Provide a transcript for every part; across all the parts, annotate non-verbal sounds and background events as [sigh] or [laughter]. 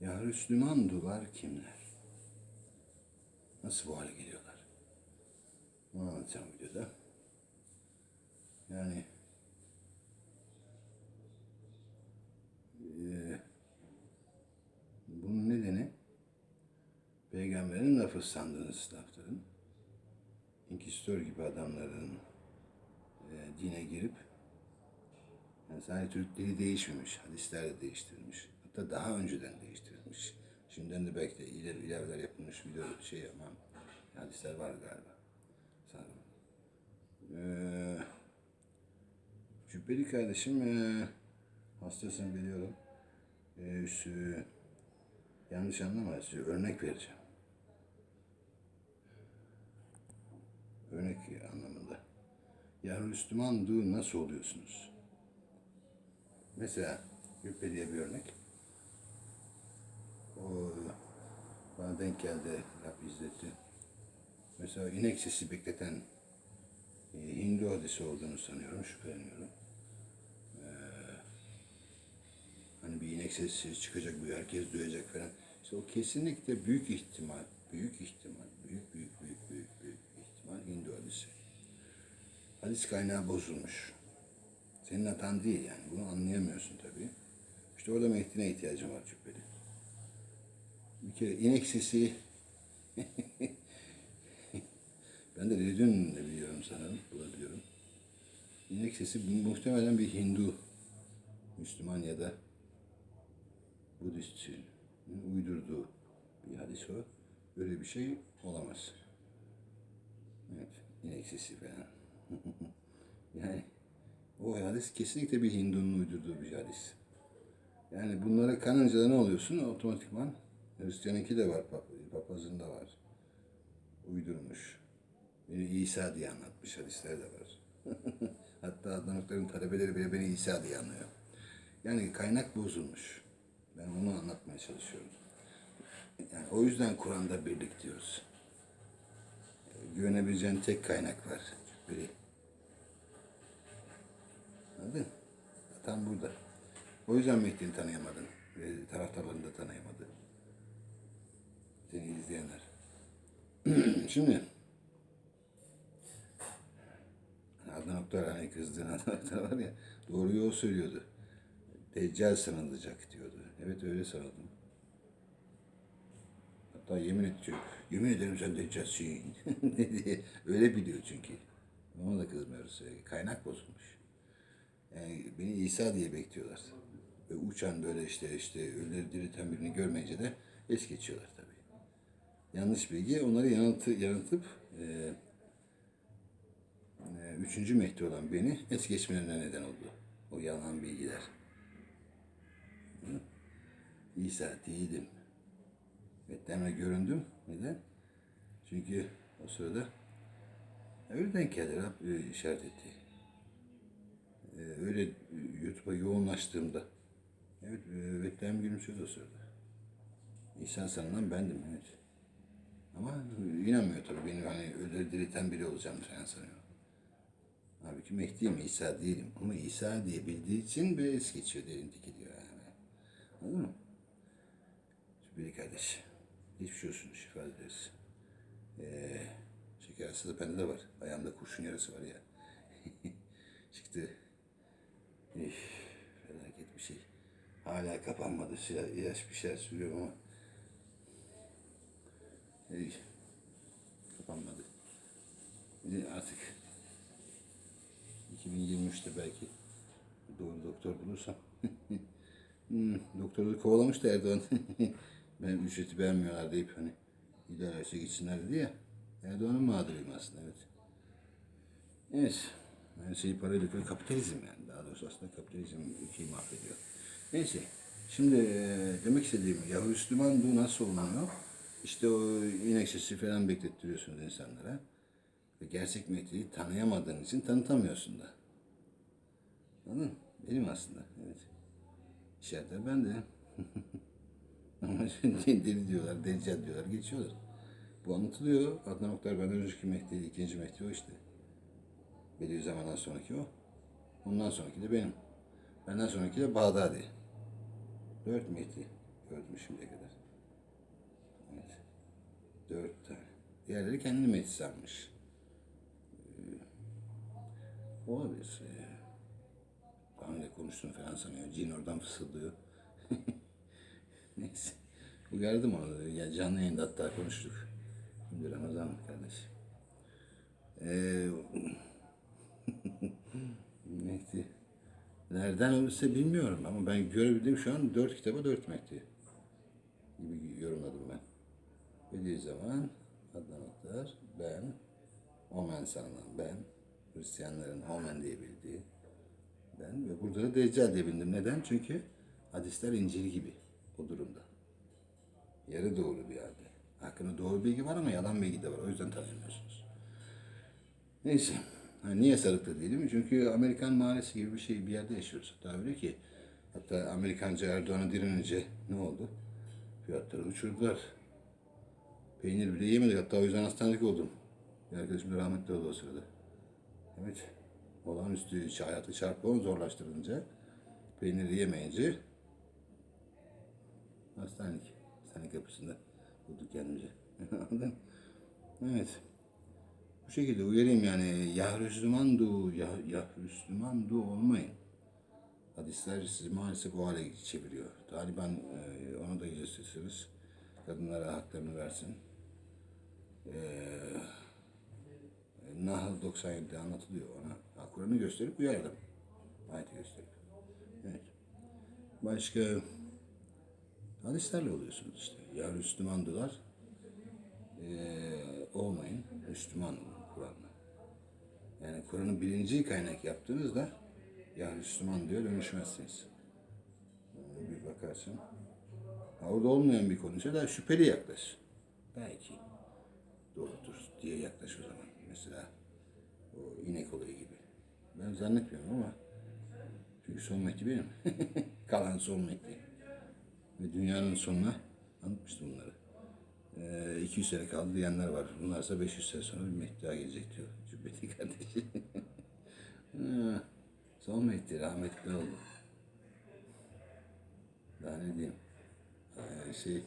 Ya Müslüman duvar kimler? Nasıl bu hale geliyorlar? Bunu anlatacağım videoda. Yani eee, bunun nedeni peygamberin lafı sandığınız lafların inkistör gibi adamların eee, dine girip yani sadece Türk dili değişmemiş, hadisler de değiştirilmiş. Hatta daha önceden değiştirilmiş. Şimdiden de belki de ileri ileriler yapılmış video şey ama hadisler var galiba. Sanırım. Ee, Cübbeli kardeşim ee, hastasın biliyorum. Ee, şu- yanlış anlama size örnek vereceğim. Örnek anlamında. Ya Müslüman nasıl oluyorsunuz? Mesela Güppe diye bir örnek. O bana denk geldi, yap izletti. Mesela inek sesi bekleten e, Hindu hadisi olduğunu sanıyorum, şüpheleniyorum. Ee, hani bir inek sesi çıkacak, bu herkes duyacak falan. İşte o kesinlikle büyük ihtimal, büyük ihtimal, büyük büyük büyük büyük büyük ihtimal Hindu hadisi. Hadis kaynağı bozulmuş. Senin hatan değil yani. Bunu anlayamıyorsun tabii. İşte orada Mehdi'ne ihtiyacım var Cübbeli. Bir kere inek sesi [laughs] ben de Redün de biliyorum sanırım. Bulabiliyorum. İnek sesi muhtemelen bir Hindu Müslüman ya da Budist'in uydurduğu bir hadis o. Böyle bir şey olamaz. Evet. inek sesi falan. [laughs] yani o hadis kesinlikle bir Hindu'nun uydurduğu bir hadis. Yani bunlara kanınca da ne oluyorsun? Otomatikman Hristiyanınki de var, pap- papazın da var. Uydurmuş. Beni İsa diye anlatmış hadisler de var. [laughs] Hatta Adnanlıkların talebeleri bile beni İsa diye anlıyor. Yani kaynak bozulmuş. Ben onu anlatmaya çalışıyorum. Yani o yüzden Kur'an'da birlik diyoruz. Güvenebileceğin tek kaynak var. Biri. Anladın? Tam burada. O yüzden Mehdi'ni tanıyamadın. Ve taraftarlarını da tanıyamadı. Seni izleyenler. [clears throat] Şimdi Adnan Oktar hani kızdığın [laughs] Adnan Oktar var ya doğruyu o söylüyordu. Deccal sanılacak diyordu. Evet öyle sanıldım. Hatta yemin ediyor. Yemin ederim sen Deccal'sin. [laughs] ne diye. Öyle biliyor çünkü. Ona da kızmıyoruz. Kaynak bozulmuş. Yani beni İsa diye bekliyorlar. Ve uçan böyle işte işte ölüleri dirilten birini görmeyince de es geçiyorlar. Yanlış bilgi onları yanıltı, yanıltıp e, e, üçüncü Mehdi olan beni es geçmelerine neden oldu. O yalan bilgiler. Hı? İsa değilim. Betleme göründüm. Neden? Çünkü o sırada öyle denk geldi. Rab e, işaret etti. Ee, öyle YouTube'a yoğunlaştığımda evet e, Betlem gülümsüyordu o sırada. İnsan sanılan bendim evet. Ama inanmıyor tabii benim hani öyle dirilten biri olacağım falan sanıyor. Halbuki Mehdi'yim, İsa değilim. Ama İsa diye bildiği için böyle es geçiyor, derindeki diyor yani. Anladın mı? Şüpheli kardeş. Şey olsun, şifa dileriz. Ee, şeker hastalığı bende de var. Ayağımda kurşun yarası var ya. [laughs] Çıktı. Üf, felaket bir şey. Hala kapanmadı. Silah, ilaç bir şeyler sürüyorum ama Ey, kapanmadı. Artık 2023'te belki doğru doktor bulursam [laughs] hmm, doktoru da Erdoğan [laughs] ben ücreti beğenmiyorlar deyip hani idaresi gitsinler dedi ya Erdoğan'ın mağduruyum aslında evet. Evet. Her şeyi parayla yapıyor. Kapitalizm yani. Daha doğrusu aslında kapitalizm ülkeyi mahvediyor. Neyse. Şimdi e, demek istediğim ya Müslüman bu nasıl olunuyor? İşte o inek sesi falan beklettiriyorsunuz insanlara. Ve gerçek Mehdi'yi tanıyamadığın için tanıtamıyorsun da. Anladın mı? Benim aslında. Evet. İşaretler ben de. [laughs] Ama deli diyorlar, deccal diyorlar, geçiyorlar. Bu anlatılıyor. Adnan Oktar benden önceki Mehdi, ikinci Mehdi o işte. Bediüzzaman'dan sonraki o. Ondan sonraki de benim. Benden sonraki de Bağdadi. Dört Mehdi gördüm şimdiye kadar. Dört tane. Diğerleri kendini metis sanmış. Ee, olabilir. Ee, daha önce konuştuğunu falan sanıyor. Cin oradan fısıldıyor. [laughs] Neyse. Uyardım onu. Ya canlı yayında hatta konuştuk. Şimdi Ramazan kardeş. Ee, [laughs] Mehdi. Nereden ölürse bilmiyorum ama ben görebildiğim şu an dört kitaba dört Mehdi gibi yorumladım ben. Bediüzzaman, Adnan Oktar, ben, Omen sanılan ben, Hristiyanların Omen diye bildiği ben ve burada da Deccal diye bildim. Neden? Çünkü hadisler İncil gibi o durumda. Yarı doğru bir yerde. Hakkında doğru bilgi var ama yalan bilgi de var. O yüzden tanıyamıyorsunuz. Neyse. Ha, niye sarıklı değilim? Çünkü Amerikan mahallesi gibi bir şey bir yerde yaşıyoruz. Hatta öyle ki hatta Amerikanca Erdoğan'a direnince ne oldu? Fiyatları uçurdular. Peynir bile yemedik. Hatta o yüzden hastanelik oldum. Bir arkadaşım da rahmetli oldu o sırada. Evet. Olağanüstü hayatı çarpı zorlaştırınca peyniri yemeyince hastanelik. Hastane kapısında bulduk kendimizi. [laughs] Evet. Bu şekilde uyarayım yani ya Müslüman du, ya, ya Müslüman du olmayın. Hadisler sizi maalesef o hale çeviriyor. Taliban e, onu da gösterirsiniz. Kadınlara haklarını versin. E, Nahl 97'de anlatılıyor ona. Kur'an'ı gösterip uyardım. Ayeti gösterip. Evet. Başka hadislerle oluyorsunuz işte. Ya Müslümandılar eee, olmayın. Müslüman olun Kur'an'la. Yani Kur'an'ı birinci kaynak yaptığınızda ya Müslüman diyor dönüşmezsiniz. Yani bir bakarsın. Orada olmayan bir konuysa da şüpheli yaklaş. Belki doğrudur diye yaklaş o zaman. Mesela o inek olayı gibi. Ben zannetmiyorum ama çünkü son Mehdi benim. [laughs] Kalan son Mehdi. Ve dünyanın sonuna anlatmıştım bunları. Ee, 200 sene kaldı diyenler var. Bunlarsa 500 sene sonra bir Mehdi daha gelecek diyor. Cübbeti [laughs] kardeşi. Son Mehdi rahmetli oldu. Daha ne diyeyim. Ee, şey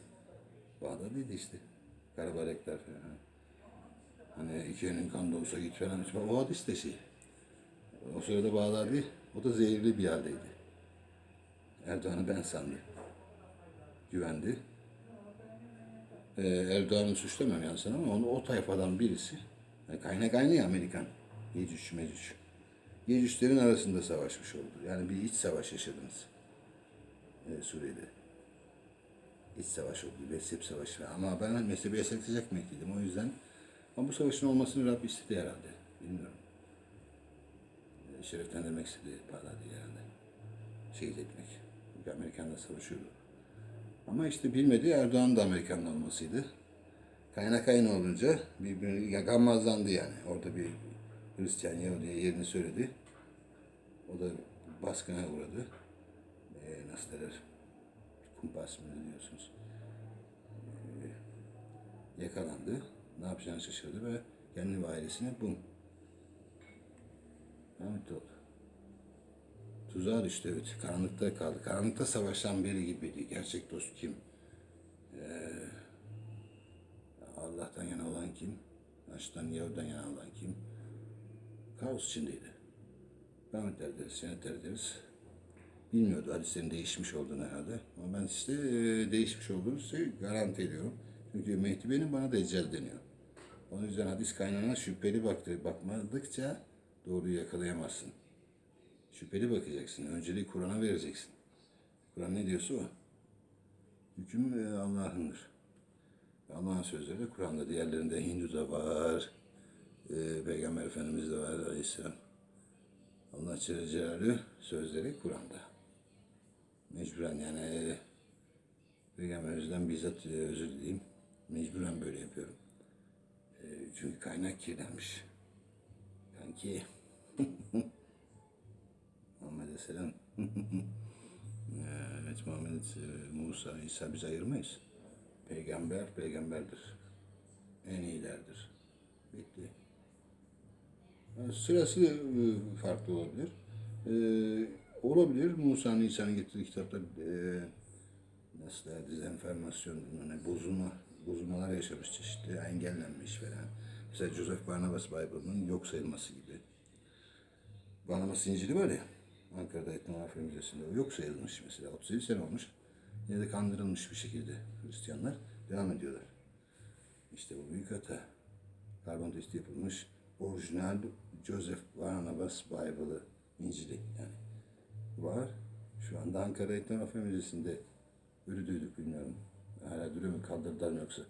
Bağdat'ıydı işte. Karabarekler falan. Hani iki elin kan doğsa git falan. İşte O hadis de şey. O sırada Bağdadi, o da zehirli bir haldeydi. Erdoğan'ı ben sandı. Güvendi. Ee, Erdoğan'ı suçlamıyorum yani sana ama onu o tayfadan birisi. Yani kaynak aynı ya Amerikan. Yecüc, Mecüc. Yecüclerin arasında savaşmış oldu. Yani bir iç savaş yaşadınız. Ee, Suriye'de. İç savaş oldu, mezhep savaşı. Ama ben mezhebi yasaklayacaak mektiydim o yüzden. Ama bu savaşın olmasını Rabbim istedi herhalde. Bilmiyorum. Ee, Şereflendirmek istedi Bağdadi herhalde. Şehit etmek. Çünkü Amerikan'la savaşıyordu. Ama işte bilmedi Erdoğan da Amerikanlı olmasıydı. Kaynak aynı olunca birbirini ya gammazlandı yani. Orada bir Hristiyan Yahudi'ye yerini söyledi. O da baskına uğradı. Ee, nasıl derler? Kumpas mı diyorsunuz? Ee, yakalandı. Ne yapacağını şaşırdı ve kendi ve ailesine bum. Rahmet oldu. Tuzağa düştü evet. Karanlıkta kaldı. Karanlıkta savaşan biri gibiydi. Gerçek dost kim? Ee, Allah'tan yana olan kim? Açtan Yahudi'den yana olan kim? Kaos içindeydi. Rahmetler ederiz, senetler ederiz. Bilmiyordu hadislerin değişmiş olduğunu herhalde. Ama ben size e, değişmiş olduğunu size garanti ediyorum. Çünkü Mehdi benim bana Deccal deniyor. O yüzden hadis kaynağına şüpheli baktı. Bakmadıkça doğruyu yakalayamazsın. Şüpheli bakacaksın. Önceliği Kur'an'a vereceksin. Kur'an ne diyorsa o. Hüküm e, Allah'ındır. Allah'ın sözleri de Kur'an'da. Diğerlerinde Hindu'da var. E, Peygamber Efendimiz de var aleyhisselam. Allah Celle sözleri Kur'an'da. Mecburen yani e, Peygamberimizden bizzat e, özür dileyim. Mecburen böyle yapıyorum. Çünkü kaynak kirlenmiş. Kanki. [laughs] Muhammed'e selam. [laughs] evet Muhammed, e, Musa, İsa biz ayırmayız. Peygamber, peygamberdir. En iyilerdir. Bitti. Sırası e, farklı olabilir. E, olabilir. Musa'nın, İsa'nın getirdiği kitaplar e, nasıl der, dezenformasyon, yani bozulma, bozulmalar yaşamış çeşitli, engellenmiş falan. Mesela Joseph Barnabas Bible'ın yok sayılması gibi. Barnabas İncil'i var ya, Ankara'da Etnografi Müzesi'nde o yok sayılmış mesela. 37 sene olmuş. Yine de kandırılmış bir şekilde Hristiyanlar devam ediyorlar. İşte bu büyük hata. Karbon testi yapılmış. Orijinal Joseph Barnabas Bible'ı, İncil'i yani. Var. Şu anda Ankara Etnografi Müzesi'nde ölü duyduk bilmiyorum. Hala duruyor mu kaldırdılar mı yoksa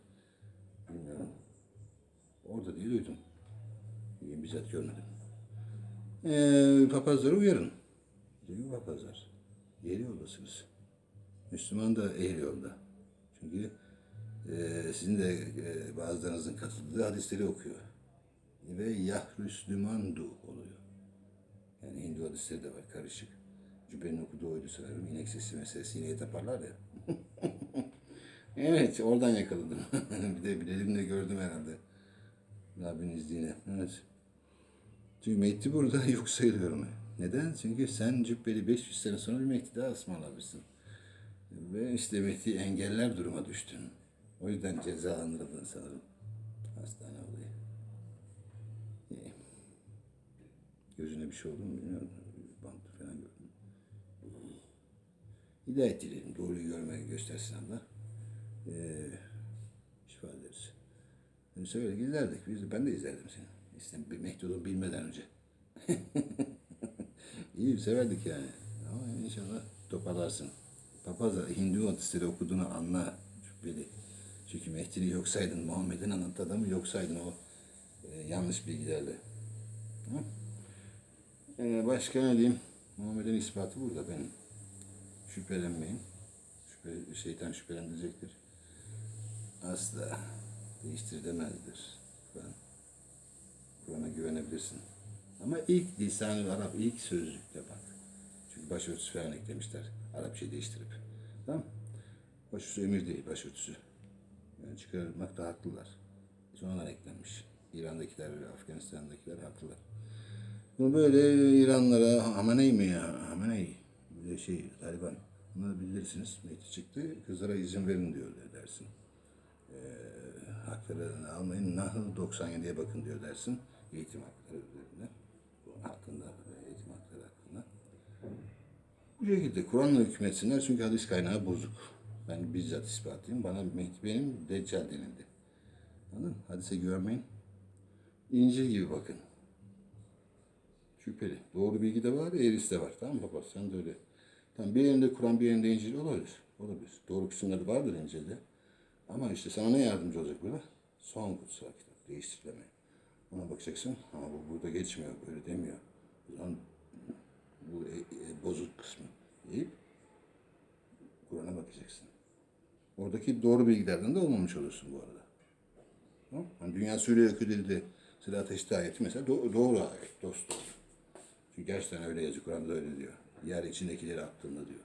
bilmiyorum. Orada diye duydum. İyi, bizzat görmedim. Ee, papazları uyarın. Diyor papazlar. Eğri yoldasınız. Müslüman da eğri yolda. Çünkü e, sizin de e, bazılarınızın katıldığı hadisleri okuyor. Ve Yahrüslümandu oluyor. Yani Hindu hadisleri de var karışık. Cübbenin okuduğu oydu sanırım. İnek sesi meselesi yine taparlar ya. [laughs] evet oradan yakaladım. [laughs] bir de bilelim de gördüm herhalde. Rabbin izniyle. Evet. Çünkü Mehdi burada [laughs] yok sayılıyorum. Neden? Çünkü sen cübbeli 500 sene sonra bir Mehdi daha ısmarlamışsın. Ve işte Mehdi engeller duruma düştün. O yüzden cezalandırıldın sanırım. Hastane olayı. Gözüne bir şey oldu mu bilmiyorum. Bantı falan gördüm. Hidayet dilerim. Doğruyu görmeyi göstersin Allah. Ee, şifa ederiz. Yani söyle izlerdik. Biz, ben de izlerdim seni. Bir Mehdud'u bilmeden önce. [laughs] İyi severdik yani. Ama inşallah toparlarsın. Papaz Hindu hadisleri okuduğunu anla. Şüpheli. Çünkü Mehdi'yi yok saydın. Muhammed'in anlattığı adamı yok saydın o e, yanlış bilgilerle. Hı? Ee, başka ne diyeyim? Muhammed'in ispatı burada benim. Şüphelenmeyin. Şüphe, şeytan şüphelendirecektir. Asla değiştirilemezdir. Kur'an. Kur'an'a güvenebilirsin. Ama ilk lisan-ı Arap, ilk sözlükte bak. Çünkü başörtüsü falan eklemişler. Arapçayı değiştirip. Tamam? Başörtüsü emir değil, başörtüsü. Yani çıkarmakta haklılar. Sonradan eklenmiş. İran'dakiler Afganistan'dakiler haklılar. Bunu böyle İranlara Hamenei mi ya? Hamenei. De şey Taliban. Bunları bilirsiniz. Mehdi çıktı. Kızlara izin verin diyor dersin. Haklarını almayın. Nahl 97'ye bakın diyor dersin. Eğitim hakları üzerinde. Bu hakkında, eğitim hakları hakkında. Bu şekilde Kur'an'la hükmetsinler çünkü hadis kaynağı bozuk. Ben bizzat ispatlayayım. Bana Mehdi benim Deccal denildi. Anladın? Hadise güvenmeyin. İncil gibi bakın. Şüpheli. Doğru bilgi de var, eğrisi de var. Tamam mı baba? Sen de öyle. Tamam, bir yerinde Kur'an, bir yerinde İncil olabilir. Olabilir. Doğru kısımları vardır İncil'de. Ama işte sana ne yardımcı olacak burada? Son kutsal kitap. Değiştirileme. Ona bakacaksın. Ha bu burada geçmiyor. Böyle demiyor. O zaman bu e, e, bozuk kısmı deyip Kur'an'a bakacaksın. Oradaki doğru bilgilerden de olmamış olursun bu arada. Tamam? Hani dünya suyla yok edildi. Sıra ateşte ayeti mesela do- doğru ayet. Dost doğru. Çünkü gerçekten öyle yazıyor. Kur'an'da öyle diyor. Yer içindekileri attığında diyor.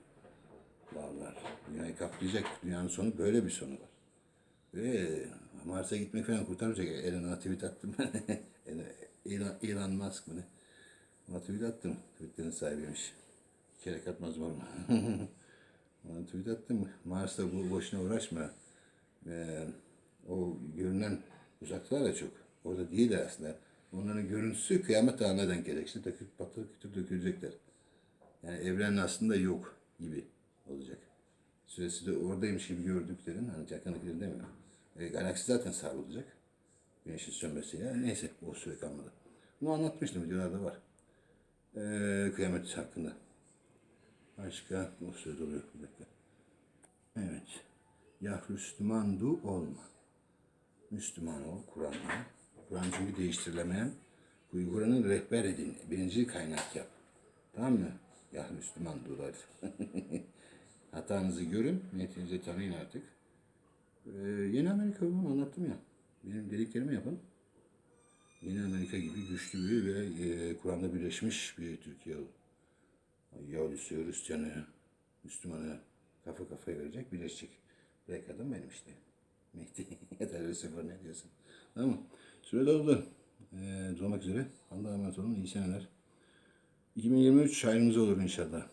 Dağlar. Dünyayı kaplayacak. Dünyanın sonu böyle bir sonu var. Ve Mars'a gitmek falan kurtarmayacak. Elon'a tweet attım. [laughs] Elon, Elon Musk mı ne? Ona tweet attım. Tweetlerin sahibiymiş. Kere katmaz var mı? [laughs] Ona tweet attım. Mars'ta bu boşuna uğraşma. Ee, o görünen uzaklar da çok. Orada değil de aslında. Onların görüntüsü kıyamet anına denk gelecek. İşte döküp patır kütür dökülecekler. Yani evren aslında yok gibi olacak. Süresi de oradaymış gibi gördüklerin, hani yakındakilerin demiyorum. E, galaksi zaten savrulacak. Güneşin sönmesiyle. Neyse o süre kalmadı. Bunu anlatmıştım videolarda var. E, kıyamet hakkında. Başka o süre doluyor. Bir dakika. Evet. Ya Müslümandu olma. Müslüman ol, Kur'an'la. Kur'an çünkü değiştirilemeyen. Kur'an'ı rehber edin. Birinci kaynak yap. Tamam mı? Ya Müslüman dular. [laughs] Hatanızı görün, niyetinizi tanıyın artık. Ee, yeni Amerika bunu anlattım ya. Benim dediklerimi yapın. Yeni Amerika gibi güçlü bir ve e, Kur'an'da birleşmiş bir Türkiye oldu. Yahudisi, Hristiyanı, Müslümanı kafa kafaya verecek, birleşecek. Belki adam benim işte. Mehdi [laughs] ya da Lucifer ne diyorsun? Tamam? Süre doldu. Ee, üzere. Allah'a emanet olun. İyi seneler. 2023 hayrınız olur inşallah.